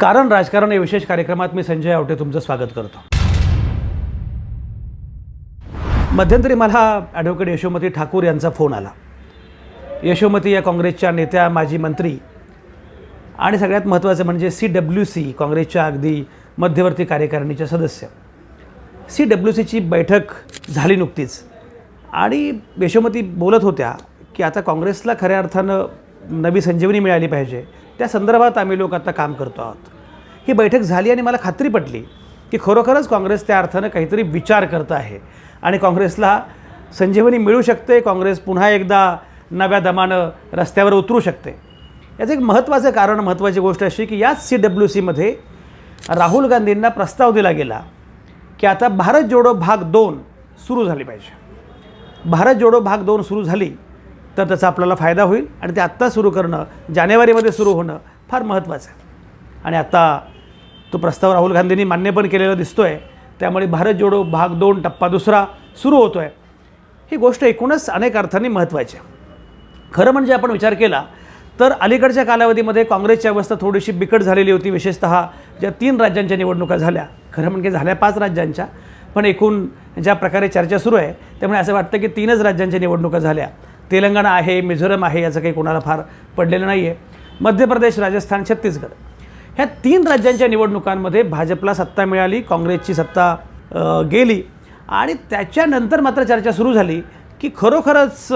कारण राजकारण या विशेष कार्यक्रमात मी संजय आवटे तुमचं स्वागत करतो. मध्यंतरी मला ॲडव्होकेट यशोमती ठाकूर यांचा फोन आला. यशोमती या काँग्रेसच्या नेत्या माजी मंत्री आणि सगळ्यात महत्त्वाचं म्हणजे सी डब्ल्यू सी काँग्रेसच्या अगदी मध्यवर्ती कार्यकारिणीच्या सदस्य. सी डब्ल्यू सीची बैठक झाली नुकतीच. आणि यशोमती बोलत होत्या की आता काँग्रेसला खऱ्या अर्थानं नवी संजीवनी मिळाली पाहिजे. त्या संदर्भात आम्ही लोक आता काम करतो आहोत. ही बैठक झाली आणि मला खात्री पटली की खरोखरच काँग्रेस त्या अर्थानं काहीतरी विचार करत आहे आणि काँग्रेसला संजीवनी मिळू शकते काँग्रेस पुन्हा एकदा नव्या दमानं रस्त्यावर उतरू शकते. याचं एक महत्त्वाचं कारण महत्त्वाची गोष्ट अशी की याच सी डब्ल्यू सीमध्ये राहुल गांधींना प्रस्ताव दिला गेला की आता भारत जोडो भाग दोन सुरू झाली पाहिजे. भारत जोडो भाग दोन सुरू झाली तर त्याचा आपल्याला फायदा होईल आणि ते आत्ता सुरू करणं जानेवारीमध्ये सुरू होणं फार महत्त्वाचं आहे. आणि आता तो प्रस्ताव राहुल गांधींनी मान्य पण केलेला दिसतो आहे त्यामुळे भारत जोडो भाग दोन टप्पा दुसरा सुरू होतो आहे ही गोष्ट एकूणच अनेक अर्थांनी महत्त्वाची आहे. खरं म्हणजे आपण विचार केला तर अलीकडच्या कालावधीमध्ये काँग्रेसची अवस्था थोडीशी बिकट झालेली होती. विशेषतः ज्या तीन राज्यांच्या निवडणुका झाल्या खरं म्हणजे झाल्या पाच राज्यांच्या पण एकूण ज्या प्रकारे चर्चा सुरू आहे त्यामुळे असं वाटतं की तीनच राज्यांच्या निवडणुका झाल्या. तेलंगणा आहे मिझोरम आहे याचं काही कोणाला फार पडलेलं नाही आहे मध्य प्रदेश राजस्थान छत्तीसगड. ह्या तीन राज्यांच्या निवडणुकांमध्ये भाजपला सत्ता मिळाली काँग्रेसची सत्ता गेली. आणि त्याच्यानंतर मात्र चर्चा सुरू झाली की खरोखरच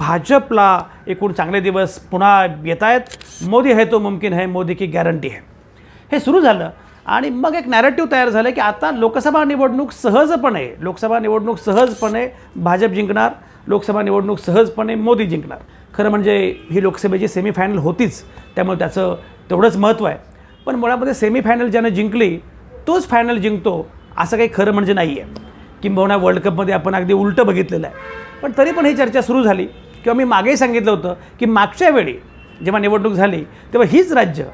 भाजपला एकूण चांगले दिवस पुन्हा येत आहेत. मोदी है तो मुमकिन है मोदी की गॅरंटी है हे सुरू झालं आणि मग एक नॅरेटिव्ह तयार झालं की आता लोकसभा निवडणूक सहजपणे लोकसभा निवडणूक सहजपणे भाजप जिंकणार. लोकसभा निवडणूक सहजपणे मोदी जिंकणार. खरं म्हणजे ही लोकसभेची सेमीफायनल होतीच त्यामुळे त्याचं तेवढंच महत्त्व आहे. पण मुळामध्ये सेमीफायनल ज्यानं जिंकली तोच फायनल जिंकतो असं काही खरं म्हणजे नाही आहे किंबहुना वर्ल्ड कपमध्ये आपण अगदी उलटं बघितलेलं आहे. पण तरी पण ही चर्चा सुरू झाली. किंवा मी मागेही सांगितलं होतं की मागच्या वेळी जेव्हा निवडणूक झाली तेव्हा हीच राज्य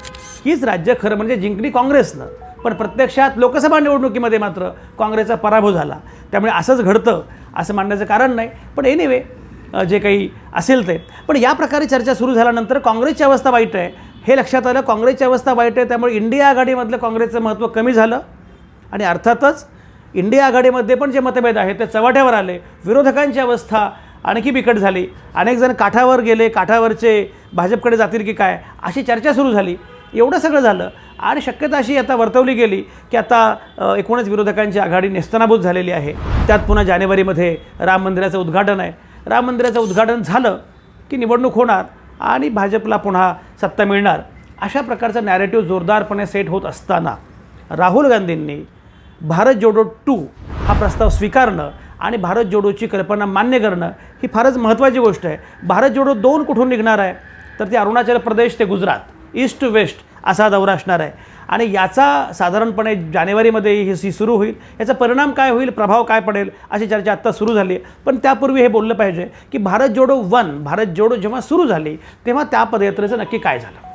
हीच राज्य खरं म्हणजे जिंकली काँग्रेसनं. पण प्रत्यक्षात लोकसभा निवडणुकीमध्ये मात्र काँग्रेसचा पराभव झाला. त्यामुळे असंच घडतं असं मांडण्याचं कारण नाही. पण एनिवे जे काही असेल ते. पण या प्रकारे चर्चा सुरू झाल्यानंतर काँग्रेसची अवस्था वाईट आहे. हे लक्षात आलं काँग्रेसची अवस्था वाईट आहे त्यामुळे इंडिया आघाडीमधलं काँग्रेसचं महत्त्व कमी झालं. आणि अर्थातच इंडिया आघाडीमध्ये पण जे मतभेद आहेत ते चव्हाट्यावर आले. विरोधकांची अवस्था आणखी बिकट झाली. अनेक जण काठावर गेले काठावरचे भाजपकडे जातील की काय अशी चर्चा सुरू झाली. एवढं सगळं झालं. आणि शक्यता अशी आता वर्तवली गेली की आता एकूणच विरोधकांची आघाडी नेस्तनाभूत झालेली आहे. त्यात पुन्हा जानेवारीमध्ये राम मंदिराचं उद्घाटन आहे. राम मंदिराचं उद्घाटन झालं की निवडणूक होणार आणि भाजपला पुन्हा सत्ता मिळणार. अशा प्रकारचा नॅरेटिव्ह जोरदारपणे सेट होत असताना राहुल गांधींनी भारत जोडो टू हा प्रस्ताव स्वीकारणं आणि भारत जोडोची कल्पना मान्य करणं ही फारच महत्त्वाची गोष्ट आहे. भारत जोडो दोन कुठून निघणार आहे? तर ते अरुणाचल प्रदेश ते गुजरात ईस्ट टू वेस्ट असा दौरा असणार आहे. आणि याचा साधारणपणे जानेवारीमध्ये ही सुरू होईल. याचा परिणाम काय होईल? प्रभाव काय पडेल? अशी चर्चा आत्ता सुरू झाली. आहे पण त्यापूर्वी हे बोललं पाहिजे की भारत जोडो वन भारत जोडो जेव्हा सुरू झाली तेव्हा त्या पदयात्रेचं नक्की काय झालं?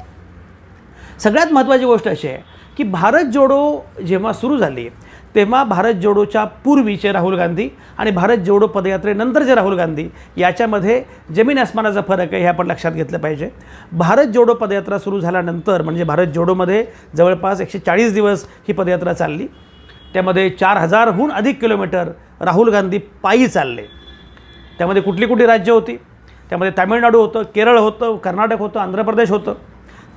सगळ्यात महत्त्वाची गोष्ट अशी आहे की भारत जोडो जेव्हा सुरू झाली तेव्हा भारत जोडोच्या पूर्वीचे राहुल गांधी आणि भारत जोडो पदयात्रेनंतरचे राहुल गांधी याच्यामध्ये जमीन आसमानाचा फरक आहे हे आपण लक्षात घेतलं पाहिजे. भारत जोडो पदयात्रा सुरू झाल्यानंतर म्हणजे भारत जोडोमध्ये जवळपास एकशे चाळीस दिवस ही पदयात्रा चालली. त्यामध्ये चार हजारहून अधिक किलोमीटर राहुल गांधी पायी चालले. त्यामध्ये कुठली कुठली राज्य होती? त्यामध्ये तामिळनाडू होतं केरळ होतं कर्नाटक होतं आंध्र प्रदेश होतं.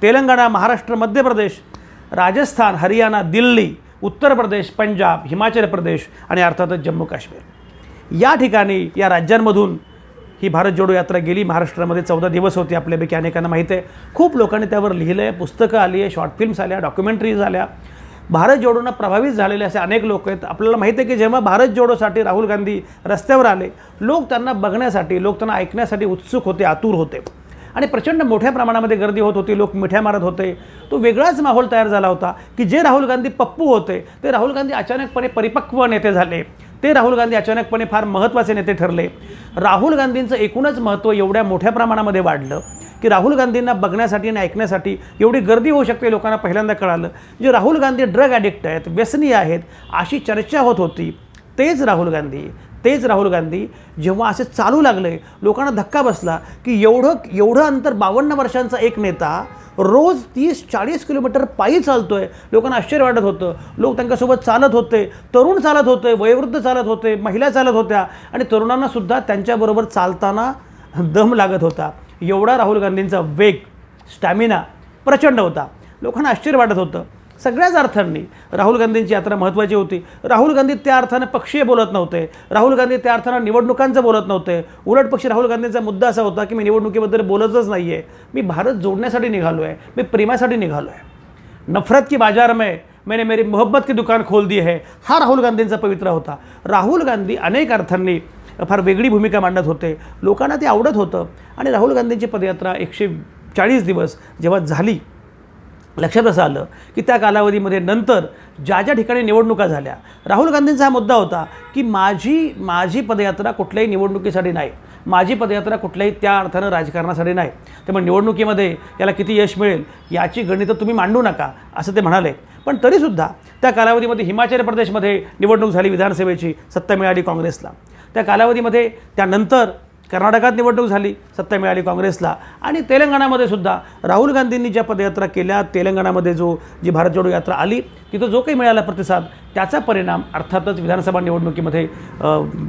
तेलंगणा महाराष्ट्र मध्य प्रदेश राजस्थान हरियाणा दिल्ली उत्तर प्रदेश पंजाब हिमाचल प्रदेश आणि अर्थातच जम्मू काश्मीर. या ठिकाणी या राज्यांमधून ही भारत जोडो यात्रा गेली. महाराष्ट्रामध्ये चौदा दिवस होती आपल्यापैकी अनेकांना माहीत आहे. खूप लोकांनी त्यावर लिहिलं आहे पुस्तकं आली आहे शॉर्ट फिल्म्स आल्या डॉक्युमेंटरीज आल्या. भारत जोडोनं प्रभावित झालेले असे अनेक लोक आहेत. आपल्याला माहिती आहे की जेव्हा भारत जोडोसाठी राहुल गांधी रस्त्यावर आले लोक त्यांना बघण्यासाठी लोक त्यांना ऐकण्यासाठी उत्सुक होते आतुर होते. आणि प्रचंड मोठ्या प्रमाणामध्ये गर्दी होत होती लोक मिठ्या मारत होते. तो वेगळाच माहोल तयार झाला होता की जे राहुल गांधी पप्पू होते ते राहुल गांधी अचानकपणे परिपक्व नेते झाले. ते राहुल गांधी अचानकपणे फार महत्त्वाचे नेते ठरले. राहुल गांधींचं एकूणच महत्त्व एवढ्या मोठ्या प्रमाणामध्ये वाढलं की राहुल गांधींना बघण्यासाठी आणि ऐकण्यासाठी एवढी गर्दी होऊ शकते लोकांना पहिल्यांदा कळालं. जे राहुल गांधी ड्रग ॲडिक्ट आहेत व्यसनी आहेत अशी चर्चा होत होती तेच राहुल गांधी. तेच राहुल गांधी जेव्हा असे चालू लागले लोकांना धक्का बसला की एवढं एवढं अंतर बावन्न वर्षांचा एक नेता रोज तीस चाळीस किलोमीटर पायी चालतो आहे लोकांना आश्चर्य वाटत होतं. लोक त्यांच्यासोबत चालत होते तरुण चालत होते वयोवृद्ध चालत होते महिला चालत होत्या आणि तरुणांनासुद्धा त्यांच्याबरोबर चालताना दम लागत होता. एवढा राहुल गांधींचा वेग स्टॅमिना प्रचंड होता. लोकांना आश्चर्य वाटत होतं. सगळ्याच अर्थांनी. राहुल गांधींची यात्रा महत्त्वाची होती. राहुल गांधी त्या अर्थानं पक्षीय बोलत नव्हते. राहुल गांधी त्या अर्थानं निवडणुकांचं बोलत नव्हते. उलट पक्षी राहुल गांधींचा मुद्दा असा होता की मी निवडणुकीबद्दल बोलतच नाही आहे मी भारत जोडण्यासाठी निघालो आहे मी प्रेमासाठी निघालो आहे नफरत की बाजार में मैंने मेरी मोहब्बत की दुकान खोल दी है हा राहुल गांधींचा पवित्रा होता. राहुल गांधी अनेक अर्थांनी फार वेगळी भूमिका मांडत होते. लोकांना ते आवडत होतं. आणि राहुल गांधींची पदयात्रा एकशे चाळीस दिवस जेव्हा झाली लक्षात असं आलं की त्या कालावधीमध्ये नंतर ज्या ज्या ठिकाणी निवडणुका झाल्या राहुल गांधींचा हा मुद्दा होता की माझी माझी पदयात्रा कुठल्याही निवडणुकीसाठी नाही. माझी पदयात्रा कुठल्याही त्या अर्थानं राजकारणासाठी नाही. त्यामुळे निवडणुकीमध्ये याला किती यश मिळेल याची गणितं तुम्ही मांडू नका असं ते म्हणाले. पण तरीसुद्धा त्या कालावधीमध्ये हिमाचल प्रदेशमध्ये निवडणूक झाली विधानसभेची सत्ता मिळाली काँग्रेसला. त्या कालावधीमध्ये त्यानंतर कर्नाटकात निवडणूक झाली सत्ता मिळाली काँग्रेसला. आणि तेलंगणामध्ये सुद्धा राहुल गांधींनी ज्या पदयात्रा केल्या तेलंगणामध्ये जो जी भारत जोडो यात्रा आली तिथं जो काही मिळाला प्रतिसाद त्याचा परिणाम अर्थातच विधानसभा निवडणुकीमध्ये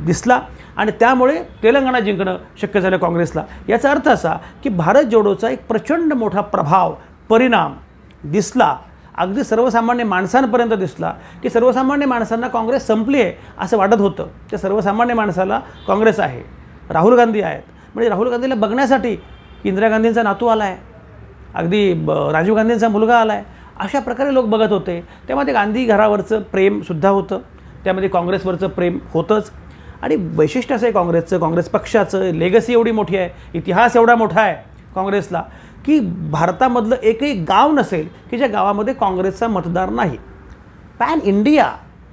दिसला. आणि त्यामुळे तेलंगणा जिंकणं शक्य झालं काँग्रेसला. याचा अर्थ असा की भारत जोडोचा एक प्रचंड मोठा प्रभाव परिणाम दिसला. अगदी सर्वसामान्य माणसांपर्यंत दिसला की सर्वसामान्य माणसांना काँग्रेस संपली आहे असं वाटत होतं. त्या सर्वसामान्य माणसाला काँग्रेस आहे. राहुल गांधी आहेत. म्हणजे राहुल गांधीला बघण्यासाठी इंदिरा गांधींचा नातू आला आहे अगदी ब राजीव गांधींचा मुलगा आला आहे अशा प्रकारे लोक बघत होते. तेव्हा ते गांधी घरावरचं प्रेमसुद्धा होतं. त्यामध्ये काँग्रेसवरचं प्रेम होतंच. आणि वैशिष्ट्य असं आहे काँग्रेसचं. काँग्रेस पक्षाचं लेगसी एवढी मोठी आहे. इतिहास एवढा मोठा आहे काँग्रेसला की भारतामधलं एकही गाव नसेल की ज्या गावामध्ये काँग्रेसचा मतदार नाही. पॅन इंडिया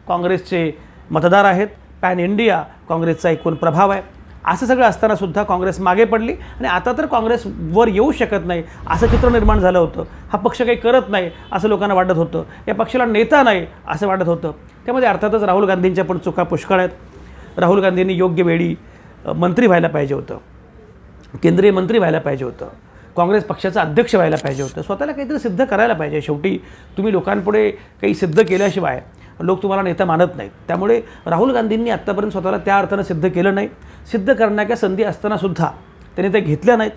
काँग्रेसचे मतदार आहेत. पॅन इंडिया काँग्रेसचा एकूण प्रभाव आहे. असं सगळं असताना सुद्धा काँग्रेस मागे पडली आणि आता तर काँग्रेस वर येऊ शकत नाही. असं चित्र निर्माण झालं होतं. हा पक्ष काही करत नाही असं लोकांना वाटत होतं. या पक्षाला नेता नाही असं वाटत होतं. त्यामध्ये अर्थातच राहुल गांधींच्या पण चुका पुष्कळ आहेत. राहुल गांधींनी योग्य वेळी मंत्री व्हायला पाहिजे होतं. केंद्रीय मंत्री व्हायला पाहिजे होतं. काँग्रेस पक्षाचं अध्यक्ष व्हायला पाहिजे होतं. स्वतःला काहीतरी सिद्ध करायला पाहिजे. शेवटी तुम्ही लोकांपुढे काही सिद्ध केल्याशिवाय लोक तुम्हाला नेता मानत नाहीत. त्यामुळे राहुल गांधींनी आत्तापर्यंत स्वतःला त्या अर्थानं सिद्ध केलं नाही. सिद्ध करण्याच्या संधी असतानासुद्धा त्यांनी त्या घेतल्या नाहीत.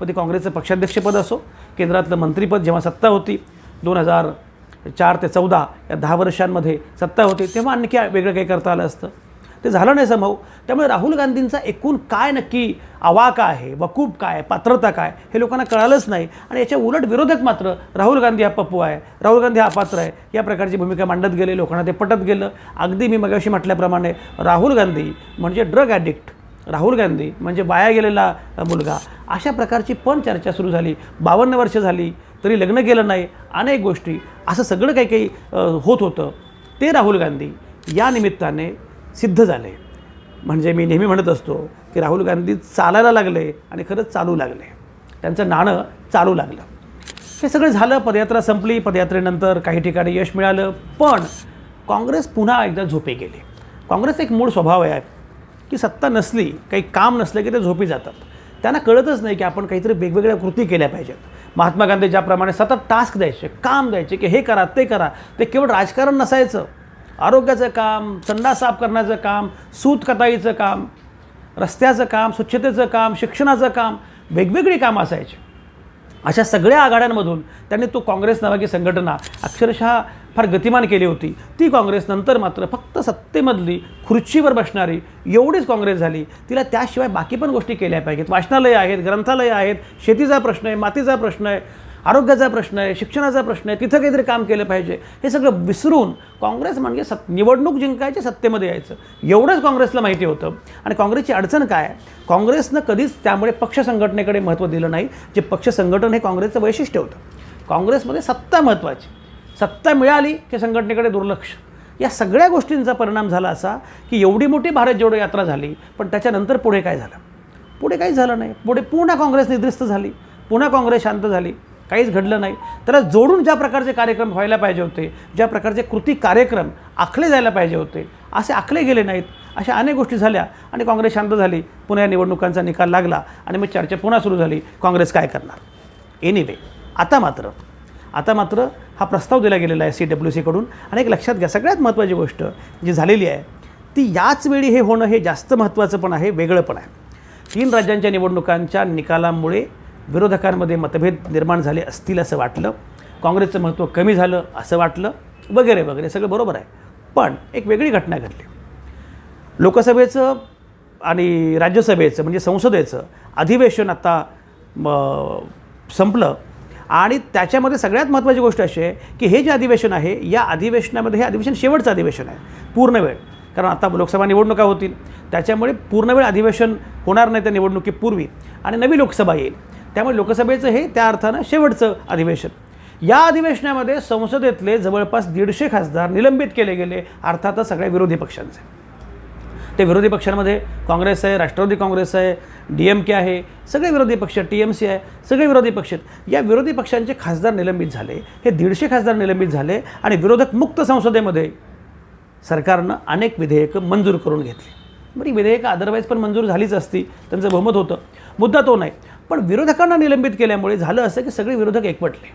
मग ते काँग्रेसचं पक्षाध्यक्षपद असो केंद्रातलं मंत्रीपद जेव्हा सत्ता होती दोन हजार चार ते चौदा या दहा वर्षांमध्ये सत्ता होती तेव्हा आणखी वेगळं काही करता आलं असतं. ते झालं नाही संभव. त्यामुळे राहुल गांधींचा एकूण काय नक्की आवाका आहे वकूब काय पात्रता काय हे लोकांना कळालंच नाही. आणि याच्या उलट विरोधक मात्र राहुल गांधी हा पप्पू आहे. राहुल गांधी हा पात्र आहे. या प्रकारची भूमिका मांडत गेले लोकांना ते पटत गेलं. अगदी मी मगाशी म्हटल्याप्रमाणे राहुल गांधी म्हणजे ड्रग ॲडिक्ट राहुल गांधी म्हणजे वाया गेलेला मुलगा. अशा प्रकारची पण चर्चा सुरू झाली. बावन्न वर्ष झाली तरी लग्न केलं नाही. अनेक गोष्टी. असं सगळं काही काही होत होतं. ते राहुल गांधी या निमित्ताने सिद्ध झाले. म्हणजे मी नेहमी म्हणत असतो की राहुल गांधी चालायला लागले आणि खरंच चालू लागले. त्यांचं नाणं चालू लागलं. हे सगळं झालं पदयात्रा संपली. पदयात्रेनंतर काही ठिकाणी यश मिळालं पण काँग्रेस पुन्हा एकदा झोपे गेले. काँग्रेस एक मूळ स्वभाव आहे की सत्ता नसली काही काम नसलं की ते झोपी जातात. त्यांना कळतच नाही की आपण काहीतरी वेगवेगळ्या कृती केल्या पाहिजेत. महात्मा गांधी ज्याप्रमाणे सतत टास्क द्यायचे काम द्यायचे की हे करा ते करा. ते केवळ राजकारण नसायचं. आरोग्याचं काम संडास साफ करण्याचं काम सूत कताईचं काम रस्त्याचं काम स्वच्छतेचं काम शिक्षणाचं काम वेगवेगळी कामं असायची. अशा सगळ्या आघाड्यांमधून त्यांनी तो काँग्रेस नावाची संघटना अक्षरशः फार गतिमान केली होती. ती काँग्रेस नंतर मात्र फक्त सत्तेमधली खुर्चीवर बसणारी एवढीच काँग्रेस झाली. तिला त्याशिवाय बाकी पण गोष्टी केल्या पाहिजेत. वाचनालयं आहेत ग्रंथालयं आहेत शेतीचा प्रश्न आहे मातीचा प्रश्न आहे. आरोग्याचा प्रश्न आहे शिक्षणाचा प्रश्न आहे तिथं काहीतरी काम केलं पाहिजे. हे सगळं विसरून काँग्रेस म्हणजे सत् निवडणूक जिंकायची सत्तेमध्ये यायचं. एवढंच काँग्रेसला माहिती होतं. आणि काँग्रेसची अडचण काय आहे? काँग्रेसनं कधीच त्यामुळे पक्ष संघटनेकडे महत्त्व दिलं नाही. जे पक्ष संघटन हे काँग्रेसचं वैशिष्ट्य होतं. काँग्रेसमध्ये सत्ता महत्त्वाची. सत्ता मिळाली की संघटनेकडे दुर्लक्ष. या सगळ्या गोष्टींचा परिणाम झाला असा की एवढी मोठी भारत जोडो यात्रा झाली पण त्याच्यानंतर पुढे काय झालं? पुढे काहीच झालं नाही. पुढे पुन्हा काँग्रेस निद्रिस्त झाली. पुन्हा काँग्रेस शांत झाली. काहीच घडलं नाही. त्याला जोडून ज्या प्रकारचे कार्यक्रम व्हायला पाहिजे होते ज्या प्रकारचे कृती कार्यक्रम आखले जायला पाहिजे होते असे आखले गेले नाहीत. अशा अनेक गोष्टी झाल्या आणि काँग्रेस शांत झाली. पुन्हा या निवडणुकांचा निकाल लागला आणि मग चर्चा पुन्हा सुरू झाली. काँग्रेस काय करणार? एनिवे आता मात्र आता मात्र हा प्रस्ताव दिला गेलेला आहे सी डब्ल्यू सीकडून आणि एक लक्षात घ्या सगळ्यात महत्त्वाची गोष्ट जी झालेली आहे ती याच वेळी हे होणं हे जास्त महत्त्वाचं पण आहे वेगळं पण आहे. तीन राज्यांच्या निवडणुकांच्या निकालामुळे विरोधकांमध्ये मतभेद निर्माण झाले असतील असं वाटलं काँग्रेसचं महत्त्व कमी झालं असं वाटलं वगैरे वगैरे सगळं बरोबर आहे. पण एक वेगळी घटना घडली. लोकसभेचं आणि राज्यसभेचं म्हणजे संसदेचं अधिवेशन आता संपलं. आणि त्याच्यामध्ये सगळ्यात महत्त्वाची गोष्ट अशी आहे की हे जे अधिवेशन आहे या अधिवेशनामध्ये हे अधिवेशन शेवटचं अधिवेशन आहे पूर्ण वेळ. कारण आता लोकसभा निवडणुका होतील. त्याच्यामुळे पूर्ण वेळ अधिवेशन होणार नाही त्या निवडणुकीपूर्वी. आणि नवी लोकसभा येईल. त्यामुळे लोकसभेचं हे त्या अर्थानं शेवटचं अधिवेशन. या अधिवेशनामध्ये संसदेतले जवळपास दीडशे खासदार निलंबित केले गेले अर्थातच सगळ्या विरोधी पक्षांचे. ते विरोधी पक्षांमध्ये काँग्रेस आहे राष्ट्रवादी काँग्रेस आहे डी एम के आहे सगळे विरोधी पक्ष टी एम सी आहे सगळे विरोधी पक्ष आहेत. या विरोधी पक्षांचे खासदार निलंबित झाले हे दीडशे खासदार निलंबित झाले आणि विरोधक मुक्त संसदेमध्ये सरकारनं अनेक विधेयकं मंजूर करून घेतली. बरी विधेयकं अदरवाईज पण मंजूर झालीच असती त्यांचं बहुमत होतं. मुद्दा तो नाही. पण विरोधकांना निलंबित केल्यामुळे झालं असं की सगळे विरोधक एकवटले.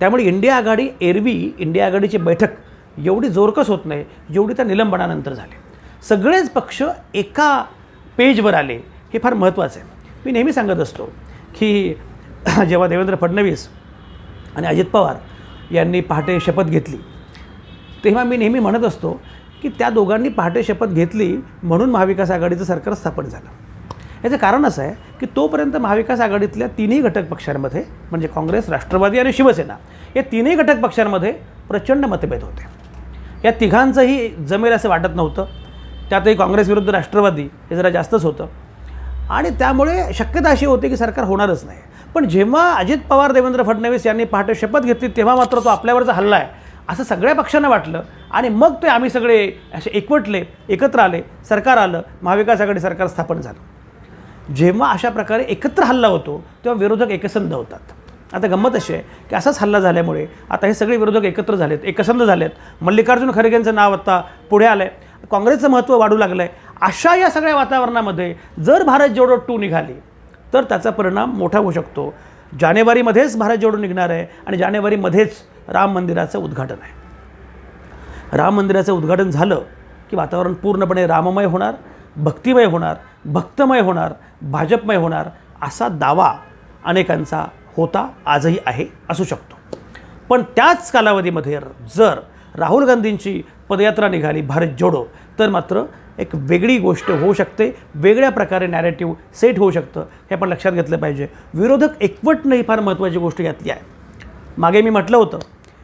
त्यामुळे इंडिया आघाडी एरवी इंडिया आघाडीची बैठक एवढी जोरकस होत नाही जेवढी त्या निलंबनानंतर झाली. सगळेच पक्ष एका पेजवर आले हे फार महत्त्वाचं आहे. मी नेहमी सांगत असतो की जेव्हा देवेंद्र फडणवीस आणि अजित पवार यांनी पहाटे शपथ घेतली तेव्हा मी नेहमी म्हणत असतो की त्या दोघांनी पहाटे शपथ घेतली म्हणून महाविकास आघाडीचं सरकार स्थापन झालं. याचं कारण असं आहे की तोपर्यंत महाविकास आघाडीतल्या तिन्ही घटक पक्षांमध्ये म्हणजे काँग्रेस राष्ट्रवादी आणि शिवसेना या तिन्ही घटक पक्षांमध्ये प्रचंड मतभेद होते. या तिघांचंही जमेल असं वाटत नव्हतं. त्यातही काँग्रेस विरुद्ध राष्ट्रवादी हे जरा जास्तच होतं. आणि त्यामुळे शक्यता अशी होती की सरकार होणारच नाही. पण जेव्हा अजित पवार देवेंद्र फडणवीस यांनी पहाटे शपथ घेतली तेव्हा मात्र तो आपल्यावरचा हल्ला आहे. असं सगळ्या पक्षांना वाटलं. आणि मग ते आम्ही सगळे असे एकवटले एकत्र आले सरकार आलं महाविकास आघाडी सरकार स्थापन झालं. जेव्हा अशा प्रकारे एकत्र हल्ला होतो तेव्हा विरोधक एकसंध होतात. आता गंमत अशी आहे की असाच हल्ला झाल्यामुळे आता हे सगळे विरोधक एकत्र झालेत एकसंध झालेत. मल्लिकार्जुन खरगेंचं नाव आता पुढे आलं आहे काँग्रेसचं महत्त्व वाढू लागलं आहे अशा या सगळ्या वातावरणामध्ये जर भारत जोडो टू निघाली तर त्याचा परिणाम मोठा होऊ शकतो. जानेवारीमध्येच भारत जोडो निघणार आहे आणि जानेवारीमध्येच राम मंदिराचं उद्घाटन आहे. राम मंदिराचं उद्घाटन झालं की वातावरण पूर्णपणे राममय होणार भक्तिमय होणार. भक्तमय होणार भाजपमय होणार असा दावा अनेकांचा होता आजही आहे असू शकतो. पण त्याच कालावधीमध्ये जर राहुल गांधींची पदयात्रा निघाली भारत जोडो तर मात्र एक वेगळी गोष्ट होऊ शकते वेगळ्या प्रकारे नॅरेटिव्ह सेट होऊ शकतं हे आपण लक्षात घेतलं पाहिजे. विरोधक एकवटणं ही फार महत्त्वाची गोष्ट यातली आहे. मागे मी म्हटलं होतं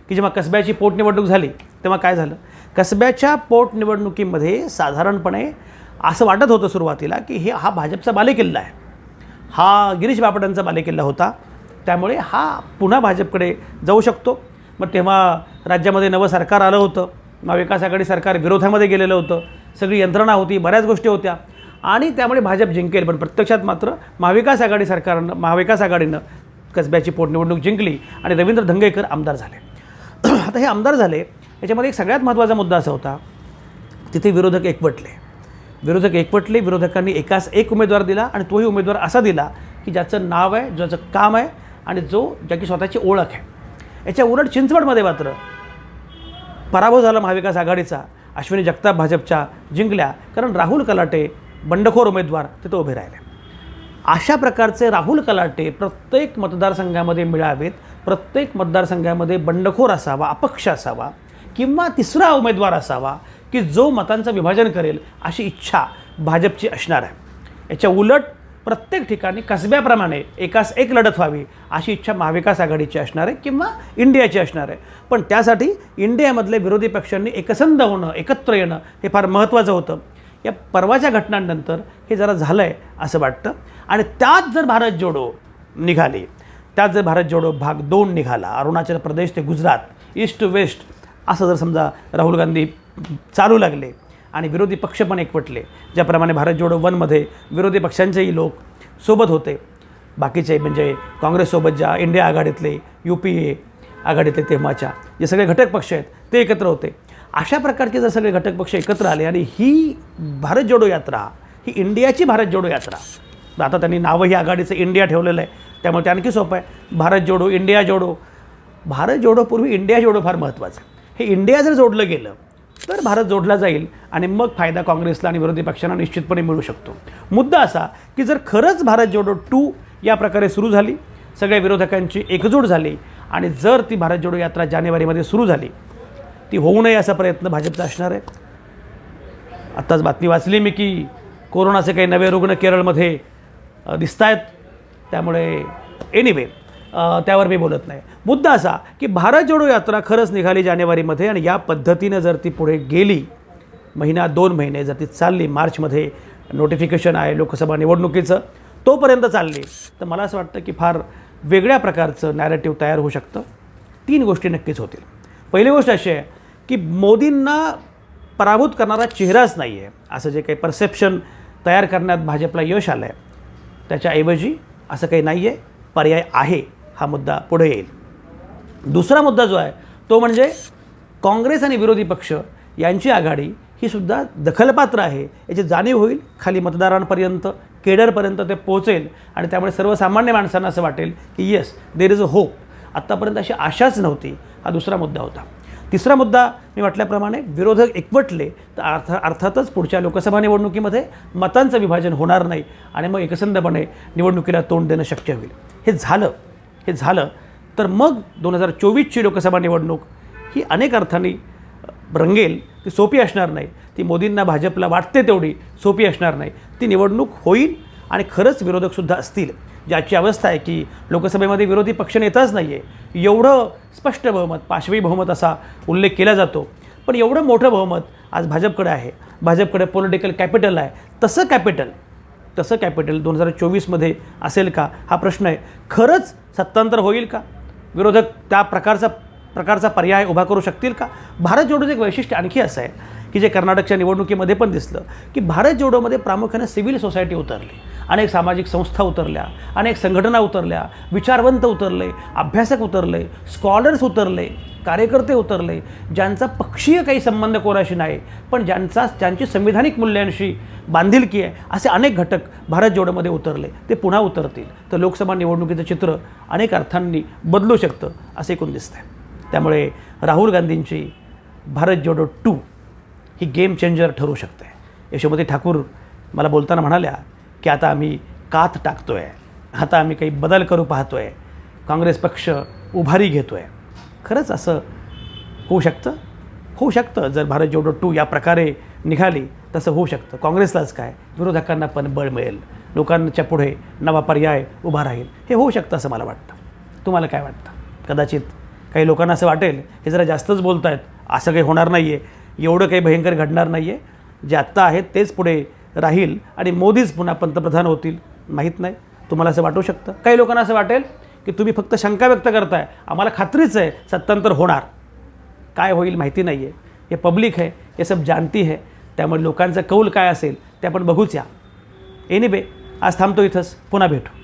की जेव्हा कसब्याची पोटनिवडणूक झाली तेव्हा काय झालं? कसब्याच्या पोटनिवडणुकीमध्ये साधारणपणे असं वाटत होतं सुरुवातीला की हे हा भाजपचा बालेकिल्ला आहे. हा गिरीश बापटांचा बालेकिल्ला होता. त्यामुळे हा पुन्हा भाजपकडे जाऊ शकतो. मग तेव्हा राज्यामध्ये नवं सरकार आलं होतं. महाविकास आघाडी सरकार विरोधामध्ये गेलेलं होतं. सगळी यंत्रणा होती बऱ्याच गोष्टी होत्या. आणि त्यामुळे भाजप जिंकेल. पण प्रत्यक्षात मात्र महाविकास आघाडी सरकारनं महाविकास आघाडीनं कसब्याची पोटनिवडणूक जिंकली आणि रवींद्र धंगेकर आमदार झाले. आता हे आमदार झाले याच्यामध्ये एक सगळ्यात महत्त्वाचा मुद्दा असा होता तिथे विरोधक एकवटले. विरोधक एकवटले विरोधकांनी एकास एक उमेदवार दिला आणि तोही उमेदवार असा दिला की ज्याचं नाव आहे ज्याचं काम आहे आणि जो ज्याची स्वतःची ओळख आहे. याच्या उलट चिंचवडमध्ये मात्र पराभव झाला महाविकास आघाडीचा अश्विनी जगताप भाजपच्या जिंकल्या कारण राहुल कलाटे बंडखोर उमेदवार तिथं उभे राहिले. अशा प्रकारचे राहुल कलाटे प्रत्येक मतदारसंघामध्ये मिळावेत प्रत्येक मतदारसंघामध्ये बंडखोर असावा अपक्ष असावा किंवा तिसरा उमेदवार असावा की जो मतांचं विभाजन करेल अशी इच्छा भाजपची असणार आहे. याच्या उलट प्रत्येक ठिकाणी कसब्याप्रमाणे एकास एक लढत व्हावी अशी इच्छा महाविकास आघाडीची असणार आहे किंवा इंडियाची असणार आहे. पण त्यासाठी इंडियामधले विरोधी पक्षांनी एकसंध होणं एकत्र येणं हे फार महत्त्वाचं होतं. या परवाच्या घटनांनंतर हे जरा झालं आहे असं वाटतं. आणि त्यात जर भारत जोडो निघाली त्यात जर भारत जोडो भाग दोन निघाला अरुणाचल प्रदेश ते गुजरात ईस्ट टू वेस्ट असं जर समजा राहुल गांधी चालू लागले आणि विरोधी पक्ष पण एकवटले. ज्याप्रमाणे भारत जोडो वनमध्ये विरोधी पक्षांचेही लोक सोबत होते. बाकीचे म्हणजे काँग्रेससोबत ज्या इंडिया आघाडीतले यू पी ए आघाडीतले तेव्हाच्या जे सगळे घटक पक्ष आहेत ते एकत्र होते. अशा प्रकारचे जर सगळे घटक पक्ष एकत्र आले आणि ही भारत जोडो यात्रा ही इंडियाची भारत जोडो यात्रा आता त्यांनी नावही आघाडीचं इंडिया ठेवलेलं आहे. त्यामुळे ते आणखी सोपं आहे. भारत जोडो इंडिया जोडो. भारत जोडो पूर्वी इंडिया जोडो फार महत्त्वाचं आहे. हे इंडिया जर जोडलं गेलं तर भारत जोडला जाईल आणि मग फायदा काँग्रेसला आणि विरोधी पक्षांना निश्चितपणे मिळू शकतो. मुद्दा असा की जर खरंच भारत जोडो टू या प्रकारे सुरू झाली सगळ्या विरोधकांची एकजूट झाली आणि जर ती भारत जोडो यात्रा जानेवारीमध्ये सुरू झाली ती होऊ नये असा प्रयत्न भाजपचा असणार आहे? आत्ताच बातमी वाचली मी की कोरोनाचे काही नवे रुग्ण केरळमध्ये दिसत आहेत त्यामुळे एनिवे त्यावर मी बोलत नाही. मुद्दा असा की भारत जोडो यात्रा खरंच निघाली जानेवारीमध्ये आणि या पद्धतीनं जर ती पुढे गेली महिना दोन महिने जर ती चालली मार्चमध्ये नोटिफिकेशन आहे लोकसभा निवडणुकीचं तोपर्यंत चालली तर मला असं वाटतं की फार वेगळ्या प्रकारचं नॅरेटिव्ह तयार होऊ शकतं. तीन गोष्टी नक्कीच होतील. पहिली गोष्ट अशी आहे की मोदींना पराभूत करणारा चेहराच नाही आहे असं जे काही परसेप्शन तयार करण्यात भाजपला यश आलं आहे त्याच्याऐवजी असं काही नाही आहे पर्याय आहे. हा मुद्दा पुढे येईल. दुसरा मुद्दा जो आहे तो म्हणजे काँग्रेस आणि विरोधी पक्ष यांची आघाडी ही सुद्धा दखलपात्र आहे. याची जाणीव होईल खाली मतदारांपर्यंत केडरपर्यंत ते पोहोचेल आणि त्यामुळे सर्वसामान्य माणसांना असं वाटेल की yes there is a hope आत्तापर्यंत अशी आशाच नव्हती. हा दुसरा मुद्दा होता. तिसरा मुद्दा मी म्हटल्याप्रमाणे विरोधक एकवटले तर अर्थ अर्थातच पुढच्या लोकसभा निवडणुकीमध्ये मतांचं विभाजन होणार नाही आणि मग एकसंधपणे निवडणुकीला तोंड देणं शक्य होईल. हे झालं. हे झालं तर मग दोन हजार चोवीसची लोकसभा निवडणूक ही अनेक अर्थाने रंगेल ती सोपी असणार नाही. ती मोदींना भाजपला वाटते तेवढी सोपी असणार नाही. ती निवडणूक होईल आणि खरंच विरोधकसुद्धा असतील. ज्याची अवस्था आहे की लोकसभेमध्ये विरोधी पक्ष नेताच नाही आहे एवढं स्पष्ट बहुमत पाशवी बहुमत असा उल्लेख केला जातो. पण एवढं मोठं बहुमत आज भाजपकडे आहे. भाजपकडे पॉलिटिकल कॅपिटल आहे. तसं कॅपिटल तसं कॅपिटल दोन हजार चोवीसमध्ये असेल का? हा प्रश्न आहे. खरंच सत्तांतर होईल का? विरोधक त्या प्रकारचा प्रकारचा पर्याय उभा करू शकतील का? भारत जोडोचं एक वैशिष्ट्य आणखी असं आहे की जे कर्नाटकच्या निवडणुकीमध्ये पण दिसलं की भारत जोडोमध्ये प्रामुख्याने सिव्हिल सोसायटी उतरली अनेक सामाजिक संस्था उतरल्या अनेक संघटना उतरल्या विचारवंत उतरले अभ्यासक उतरले स्कॉलर्स उतरले कार्यकर्ते उतरले ज्यांचा पक्षीय काही संबंध कोणाशी नाही पण ज्यांचा ज्यांची संविधानिक मूल्यांशी बांधिलकी आहे असे अनेक घटक भारत जोडोमध्ये उतरले ते पुन्हा उतरतील. तर लोकसभा निवडणुकीचं चित्र अनेक अर्थांनी बदलू शकतं असे एकूण दिसतंय. त्यामुळे राहुल गांधींची भारत जोडो टू ही गेम चेंजर ठरू शकते. यशोमती ठाकूर मला बोलताना म्हणाल्या की आता आम्ही कात टाकतो आहे आता आम्ही काही बदल करू पाहतो आहे काँग्रेस पक्ष उभारी घेतो आहे खरंच असं होऊ शकतं? होऊ शकतं. जर भारत जोडो टू या प्रकारे निघाली तसं होऊ शकतं. काँग्रेसलाच काय? विरोधकांना पण बळ मिळेल. लोकांच्या पुढे नवा पर्याय उभा राहील. हे होऊ शकतं असं मला वाटतं. तुम्हाला काय वाटतं? कदाचित काही लोकांना असं वाटेल हे जरा जास्तच बोलत आहेत असं काही होणार नाही आहे एवढं काही भयंकर घडणार नाही आहे जे आत्ता आहेत तेच पुढे राहील आणि मोदीच पुन्हा पंतप्रधान होतील. माहीत नाही. तुम्हाला असं वाटू शकतं? काही लोकांना असं वाटेल की तुम्ही फक्त शंका व्यक्त करताय. आम्हाला खात्रीच आहे सत्तांतर होणार. काय होईल माहिती नाही आहे हे पब्लिक आहे हे सब जानती आहे. त्यामुळे लोकांचा कौल काय असेल ते आपण बघूच या. एनिवे आज थांबतो इथंच. पुन्हा भेटू.